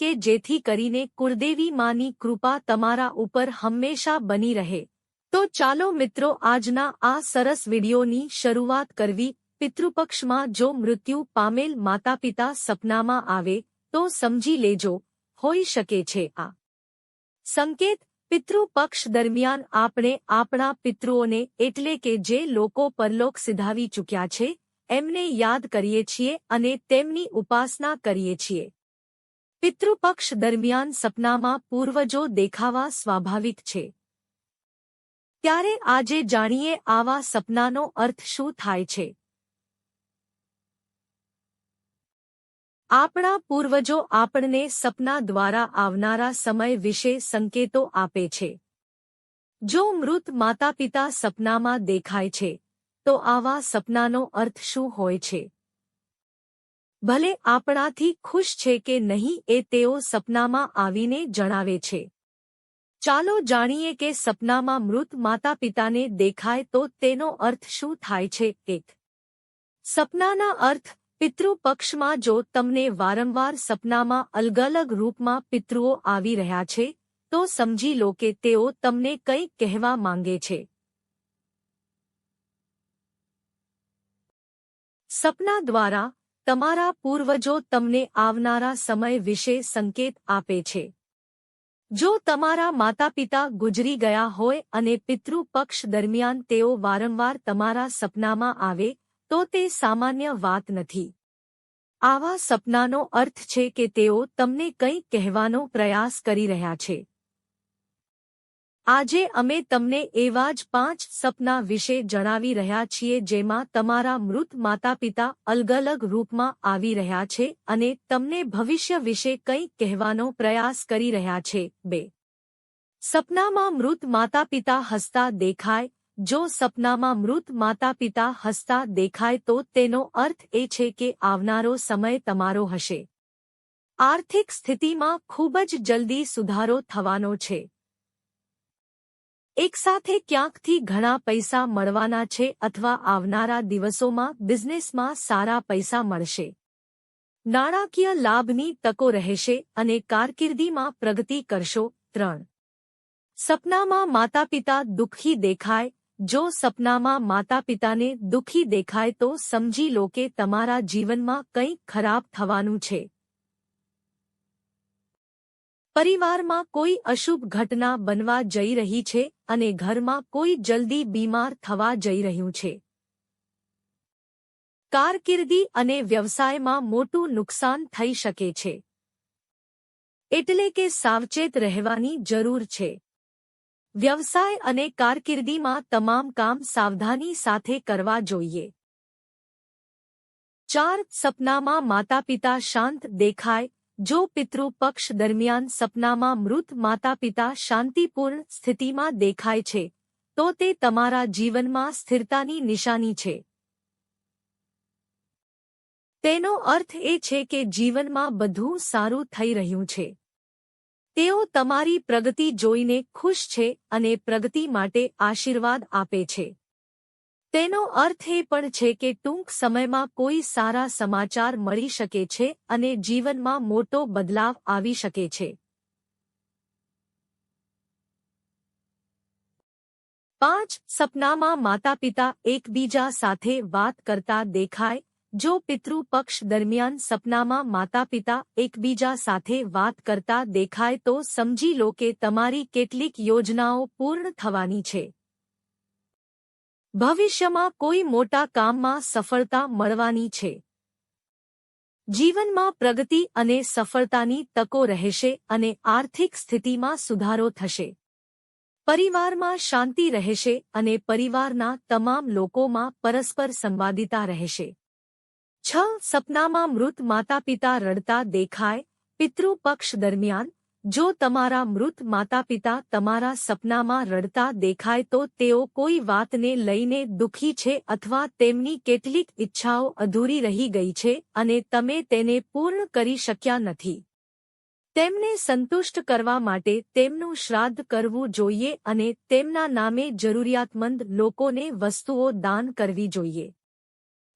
કે જેથી કરીને કુળદેવી માની કૃપા તમારા ઉપર હંમેશા બની રહે. તો ચાલો મિત્રો આજના આ સરસ વિડીયોની શરૂઆત કરવી. પિતૃપક્ષમાં જો મૃત્યુ પામેલ માતાપિતા સપનામાં આવે, તો સમજી લેજો, હોઈ શકે છે આ. સંકેત, પિતૃપક્ષ દરમિયાન આપણે આપણા પિતૃઓને એટલે કે જે લોકો પરલોક સિધાવી ચૂક્યા છે, એમને યાદ કરીએ છીએ અને તેમની ઉપાસના કરીએ છીએ. પિતૃપક્ષ દરમિયાન સપનામાં પૂર્વજો દેખાવા સ્વાભાવિક છે. ત્યારે આજે જાણીએ આવા સપનાનો અર્થ શું થાય છે. આપણા પૂર્વજો આપણને સપના દ્વારા આવનારા સમય વિશે સંકેતો આપે છે. જો મૃત માતાપિતા સપનામાં દેખાય છે, તો આવા સપનાનો અર્થ શું હોય છે? ભલે આપણાથી ખુશ છે કે નહીં એ તેઓ સપનામાં આવીને જણાવે છે. ચાલો જાણીએ કે સપનામાં મૃત માતા પિતાને દેખાય તો તેનો અર્થ શું થાય છે? એક. સપનાના અર્થ પિતૃ પક્ષમાં જો તમને વારંવાર સપનામાં અલગ અલગ રૂપમાં પિતૃઓ આવી રહ્યા છે, તો સમજી લો કે તેઓ તમને કંઈક કહેવા માંગે છે. સપના દ્વારા તમારા પૂર્વજો તમને આવનારા સમય વિશે સંકેત આપે છે. જો તમારા માતાપિતા ગુજરી ગયા હોય અને પિતૃ પક્ષ દરમિયાન તેઓ વારંવાર તમારા સપનામાં આવે, તો તે સામાન્ય વાત નથી. આવા સપનાનો અર્થ છે કે તેઓ તમને કંઈક કહેવાનો પ્રયાસ કરી રહ્યા છે. આજે અમે તમને એવા જ પાંચ સપના વિશે જણાવી રહ્યા છીએ જેમાં તમારા મૃત માતાપિતા અલગ અલગ રૂપમાં આવી રહ્યા છે અને તમને ભવિષ્ય વિશે કંઈક કહેવાનો પ્રયાસ કરી રહ્યા છે. બે. સપનામાં મૃત માતાપિતા હસતા દેખાય. જો સપનામાં મૃત માતાપિતા હસતા દેખાય તો તેનો અર્થ એ છે કે આવનારો સમય તમારો હશે. આર્થિક સ્થિતિમાં ખૂબ જ જલ્દી સુધારો થવાનો છે. એકસાથે ક્યાંકથી ઘણા પૈસા મળવાના છે અથવા આવનારા દિવસોમાં બિઝનેસમાં સારા પૈસા મળશે. નાણાકીય લાભની તકો રહેશે અને કારકિર્દીમાં પ્રગતિ કરશો. ત્રણ. સપનામાં માતાપિતા દુઃખી દેખાય. જો સપનામાં માતાપિતાને દુઃખી દેખાય તો સમજી લો કે તમારા જીવનમાં કંઈક ખરાબ થવાનું છે. પરિવારમાં કોઈ અશુભ ઘટના બનવા જઈ રહી છે અને ઘરમાં કોઈ જલ્દી બીમાર થવા જઈ રહ્યું છે. કારકિર્દી અને વ્યવસાયમાં મોટું નુકસાન થઈ શકે છે. એટલે કે સાવચેત રહેવાની જરૂર છે. વ્યવસાય અને કારકિર્દીમાં તમામ કામ સાવધાની સાથે કરવા જોઈએ. ચાર, સપનામાં માતાપિતા શાંત દેખાય જો પિતૃ પક્ષ દરમિયાન સપનામાં મૃત માતાપિતા શાંતિપૂર્ણ સ્થિતિમાં દેખાય છે, તો તે તમારા જીવનમાં સ્થિરતાની નિશાની છે. તેનો અર્થ એ છે કે જીવનમાં બધું સારું થઈ રહ્યું છે. તેઓ તમારી પ્રગતિ જોઈને ખુશ છે અને પ્રગતિ માટે આશીર્વાદ આપે છે. તેનો અર્થ એ પણ છે કે ટૂંક સમયમાં કોઈ સારા સમાચાર મળી શકે છે અને જીવનમાં મોટો બદલાવ આવી શકે છે. પાંચ, સપનામાં માતાપિતા એકબીજા સાથે વાત કરતા દેખાય. જો પિતૃ પક્ષ દરમિયાન સપનામાં માતાપિતા એકબીજા સાથે વાત કરતા દેખાય તો સમજી લો કે તમારી કેટલીક યોજનાઓ પૂર્ણ થવાની છે. ભવિષ્યમાં કોઈ મોટા કામમાં સફળતા મળવાની છે. જીવનમાં પ્રગતિ અને સફળતાની તકો રહેશે અને આર્થિક સ્થિતિમાં સુધારો થશે. પરિવારમાં શાંતિ રહેશે અને પરિવારના તમામ લોકોમાં પરસ્પર સંવાદિતા રહેશે. છ સપનામાં મૃત માતાપિતા રડતા દેખાય, પિતૃપક્ષ દરમિયાન જો તમારા મૃત માતાપિતા તમારા સપનામાં રડતા દેખાય તો તેઓ કોઈ વાતને લઈને દુઃખી છે અથવા તેમની કેટલીક ઈચ્છાઓ અધૂરી રહી ગઈ છે અને તમે તેને પૂર્ણ કરી શક્યા નથી. તેમને સંતુષ્ટ કરવા માટે તેમનું શ્રાદ્ધ કરવું જોઈએ અને તેમના નામે જરૂરિયાતમંદ લોકોને વસ્તુઓ દાન કરવી જોઈએ.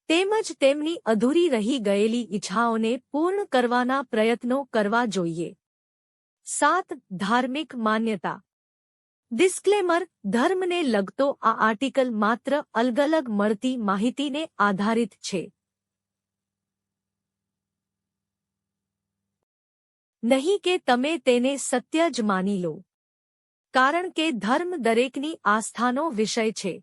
તેમજ તેમની અધૂરી રહી ગયેલી ઈચ્છાઓને પૂર્ણ કરવાના પ્રયત્નો કરવા જોઈએ. સાત ધાર્મિક માન્યતા ડિસ્ક્લેમર ધર્મને લગતો આ આર્ટિકલ માત્ર અલગ અલગ મળતી માહિતીને આધારિત છે નહીં કે તમે તેને સત્ય જ માની લો કારણ કે ધર્મ દરેકની આસ્થાનો વિષય છે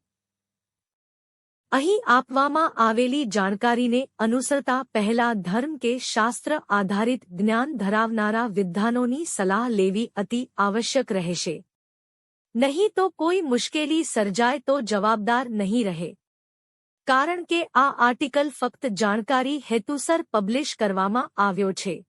અહીં આપવામાં આવેલી જાણકારીને અનુસરતા પહેલા ધર્મ કે શાસ્ત્ર આધારિત જ્ઞાન ધરાવનારા વિદ્વાનોની સલાહ લેવી અતિ આવશ્યક રહેશે. નહીં તો કોઈ મુશ્કેલી સર્જાય તો જવાબદાર નહીં રહે. કારણ કે આ આર્ટિકલ ફક્ત જાણકારી હેતુસર પબ્લિશ કરવામાં આવ્યો છે.